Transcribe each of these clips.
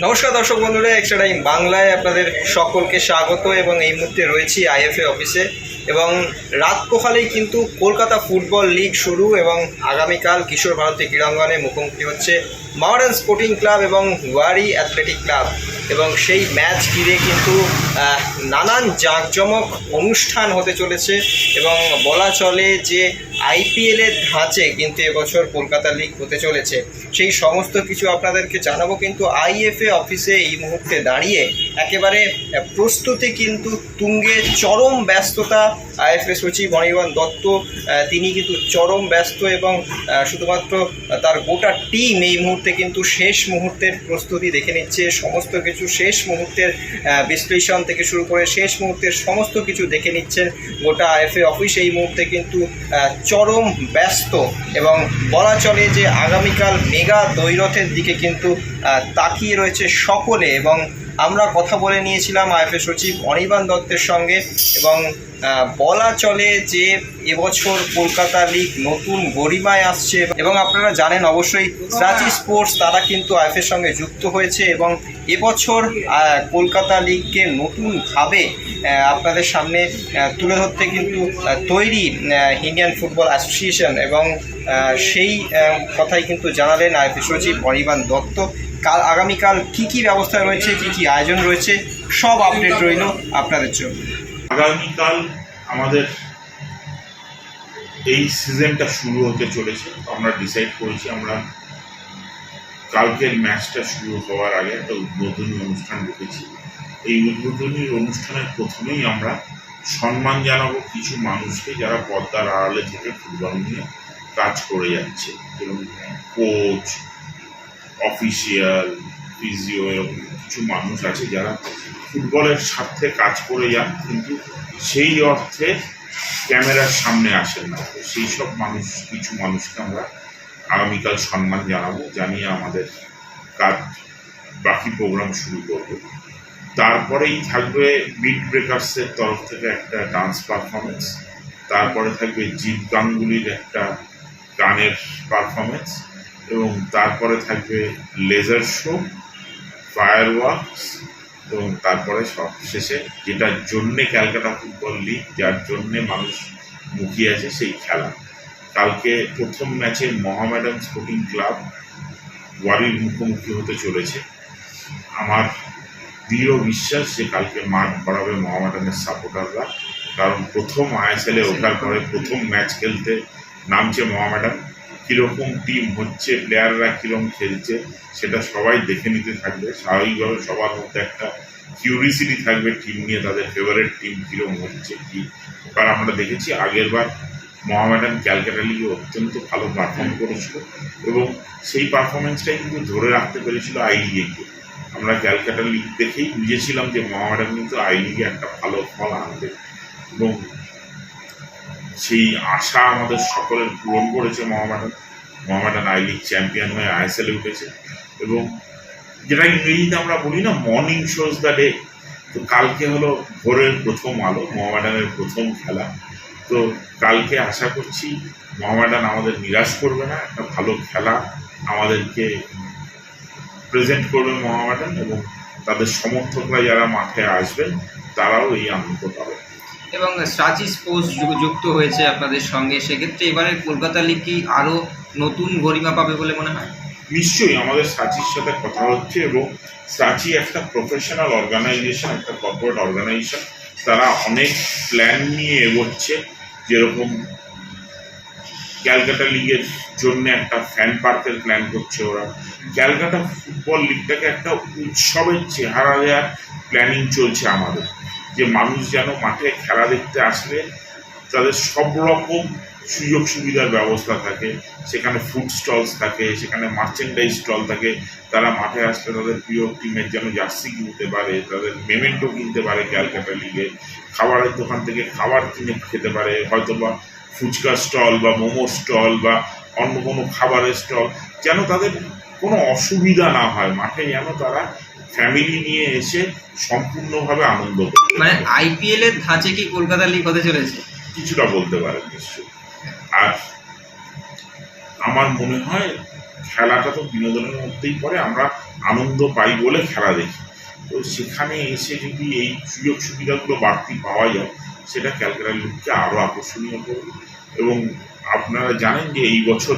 নমস্কার দর্শক বন্ধুরা এক্সট্রা টাইম বাংলায় আপনাদের সকলকে স্বাগত এবং এই মুহূর্তে রয়েছি আইএফএ অফিসে। এবং রাত পোহালেই কিন্তু কলকাতা ফুটবল লিগ শুরু এবং আগামীকাল কিশোর ভারতী ক্রীড়াঙ্গনে মুখোমুখি হচ্ছে মডার্ন স্পোর্টিং ক্লাব এবং ওয়ারি অ্যাথলেটিক ক্লাব এবং সেই ম্যাচ ঘিরে কিন্তু নানান জাঁকজমক অনুষ্ঠান হতে চলেছে এবং বলা চলে যে আইপিএলের ধাঁচে কিন্তু এবছর কলকাতা লিগ হতে চলেছে। সেই সমস্ত কিছু আপনাদেরকে জানাব, কিন্তু আইএফএ অফিসে এই মুহূর্তে দাঁড়িয়ে একেবারে প্রস্তুতি কিন্তু তুঙ্গে চরম ব্যস্ততা। আইএফএ সচিব অনির্বাণ দত্ত তিনি কিন্তু চরম ব্যস্ত এবং শুধুমাত্র তার গোটা টিম এই মুহূর্তে কিন্তু শেষ মুহূর্তের প্রস্তুতি দেখে নিচ্ছে। সমস্ত কিছু শেষ মুহূর্তের বিশ্লেষণ থেকে শুরু করে শেষ মুহূর্তের সমস্ত কিছু দেখে নিচ্ছেন। গোটা আইএফএ অফিস এই মুহূর্তে কিন্তু চরম ব্যস্ত এবং বলা চলে যে আগামীকাল মেগা দৈরথের দিকে কিন্তু তাকিয়ে রয়েছে সকলে এবং আমরা কথা বলে নিয়েছিলাম আইএফএ সচিব অনির্বাণ দত্তের সঙ্গে এবং বলা চলে যে এবছর কলকাতা লিগ নতুন গরিমায় আসছে এবং আপনারা জানেন অবশ্যই রাঁচি স্পোর্টস তারা কিন্তু আইএফের সঙ্গে যুক্ত হয়েছে এবং এবছর কলকাতা লিগকে নতুনভাবে আপনাদের সামনে তুলে ধরতে কিন্তু তৈরি ইন্ডিয়ান ফুটবল অ্যাসোসিয়েশন এবং সেই কথাই কিন্তু জানালেন আইএফএ সচিব অনির্বাণ দত্ত। কাল আগামীকাল কি কি ব্যবস্থা রয়েছে, কি কি আয়োজন রয়েছে, সব আপডেট রইল আপনাদের জন্য। আগামীকাল আমাদের এই সিজনটা শুরু হতে চলেছে। আমরা ডিসাইড করেছি, আমরা কালকের ম্যাচটা শুরু হওয়ার আগে একটা উদ্বোধনী অনুষ্ঠান রেখেছি। এই উদ্বোধনী অনুষ্ঠানের প্রথমেই আমরা সম্মান জানাব কিছু মানুষকে যারা পর্দার আড়ালে থেকে ফুটবল নিয়ে কাজ করে যাচ্ছে, যেমন কোচ অফিসিয়াল, ফিজিও, এরকম কিছু মানুষ আছে যারা ফুটবলের স্বার্থে কাজ করে যান, কিন্তু সেই অর্থে ক্যামেরার সামনে আসেন না। সেই সব মানুষ, কিছু মানুষকে আমরা আগামীকাল সম্মান জানাব, জানিয়ে আমাদের কাজ, বাকি প্রোগ্রাম শুরু করব। তারপরেই থাকবে বিট ব্রেকার্সের তরফ থেকে একটা ডান্স পারফরমেন্স তারপরে থাকবে জিৎ গাঙ্গুলির একটা গানের পারফরমেন্স এবং তারপরে থাকবে লেজার শো ফায়ার ওয়ার্কস এবং তারপরে সব শেষে যেটার জন্যে ক্যালকাটা ফুটবল লিগ যার জন্যে মানুষ মুখিয়ে আছে সেই খেলা। কালকে প্রথম ম্যাচে মোহামেডান স্পোর্টিং ক্লাব ওয়ারির মুখোমুখি হতে চলেছে। আমার দৃঢ় বিশ্বাস যে কালকে মাঠ ভরাবে মোহামেডানের সাপোর্টাররা কারণ প্রথম আইএসএলে ওঠার পরে প্রথম ম্যাচ খেলতে নামছে মোহামেডান কীরকম টিম হচ্ছে প্লেয়াররা কীরকম খেলছে, সেটা সবাই দেখে নিতে থাকবে। স্বাভাবিকভাবে সবার মধ্যে একটা কিউরিসিটি থাকবে টিম নিয়ে তাদের ফেভারিট টিম কীরকম হচ্ছে, কি? কারণ আমরা দেখেছি আগেরবার মোহামেডান ক্যালকাটা লিগে অত্যন্ত ভালো পারফর্ম করেছিল এবং সেই পারফরমেন্সটাই কিন্তু ধরে রাখতে পেরেছিল আই আমরা ক্যালকাটা লিগ দেখেই বুঝেছিলাম যে মোহামেডান কিন্তু আই একটা ভালো ফল আনবে। এবং সেই আশা আমাদের সকলের পূরণ করেছে Mohammedan Mohammedan I League champion হয়ে আইএসএলে উঠেছে। এবং যেটা ইংরেজিতে আমরা বলি না মর্নিং শোজ দ্য ডে তো কালকে হলো ভোরের প্রথম আলো মোহামেডানের প্রথম খেলা। তো কালকে আশা করছি মোহামেডান আমাদের নিরাশ করবে না, একটা ভালো খেলা আমাদেরকে প্রেজেন্ট করবে মোহামেডান এবং তাদের সমর্থকরা যারা মাঠে আসবেন, তারাও এই আনন্দ পাবে এবং সাচি স্পোর্টস যুক্ত হয়েছে আপনাদের সঙ্গে, সেক্ষেত্রে এবারে কলকাতা লিগ কি আরও নতুন গরিমা পাবে বলে মনে হয়? নিশ্চয়ই, আমাদের সাচির সাথে কথা হচ্ছে এবং সাচি একটা প্রফেশনাল অর্গানাইজেশন একটা কর্পোরেট অর্গানাইজেশন তারা অনেক প্ল্যান নিয়ে এগোচ্ছে, যেরকম ক্যালকাটা লিগের জন্য একটা ফ্যান পার্কের প্ল্যান করছে ওরা। ক্যালকাটা ফুটবল লিগটাকে একটা উৎসবের চেহারা দেওয়ার প্ল্যানিং চলছে আমাদের। যে মানুষ যেন মাঠে খেলা দেখতে আসলে তাদের সব রকম সুযোগ সুবিধার ব্যবস্থা থাকে। সেখানে ফুড স্টলস থাকে, সেখানে মার্চেন্ডাইজ স্টল থাকে। তারা মাঠে আসলে তাদের প্রিয় টিমের যেন জার্সি কিনতে পারে, তাদের মেমেন্টো কিনতে পারে ক্যালকাটা লিগে। খাবারের দোকান থেকে খাবার কিনে খেতে পারে হয়তো বা ফুচকা স্টল বা মোমো স্টল বা অন্য কোনো খাবারের স্টল যেন তাদের কোনো অসুবিধা না হয়, মাঠে যেন তারা ফ্যামিলি নিয়ে এসে সম্পূর্ণভাবে আনন্দ মানে। আইপিএল এর ধাঁচে কি কলকাতা লিগ হতে চলেছে? কিছুটা বলতে পারেন নিশ্চয়ই। আর আমার মনে হয় খেলাটা তো বিনোদনের মধ্যেই পড়ে আমরা আনন্দ পাই বলে খেলা দেখি। তো সেখানে এসে যদি এই সুযোগ সুবিধাগুলো বাড়তি পাওয়া যায় সেটা ক্যালকাটা লিগকে আরও আকর্ষণীয় করবে। এবং আপনারা জানেন যে এই বছর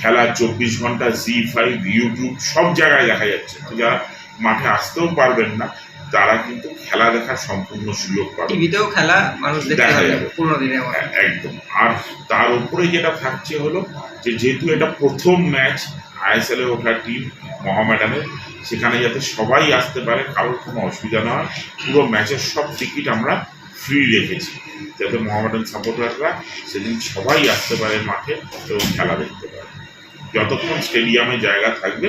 খেলা চব্বিশ ঘণ্টা জি ফাইভ ইউটিউব সব জায়গায় দেখা যাচ্ছে। তো যারা মাঠে আসতেও পারবেন না। তারা কিন্তু খেলা দেখার সম্পূর্ণ সুযোগ পাবে। টিভিতেও খেলা মানুষ দেখা যাবে। দিনের একদম। আর তার উপরে যেটা থাকছে হলো যে যেহেতু এটা প্রথম ম্যাচ আইএসএল এ ওঠা টিম মোহামেডানের সেখানে যাতে সবাই আসতে পারে কারোর কোনো অসুবিধা না হয় পুরো ম্যাচের সব টিকিট আমরা ফ্রি রেখেছি। যাতে মোহামেডান সাপোর্টাররা সেদিন সবাই আসতে পারে মাঠে এবং খেলা দেখতে পারে। যতক্ষণ স্টেডিয়ামে জায়গা থাকবে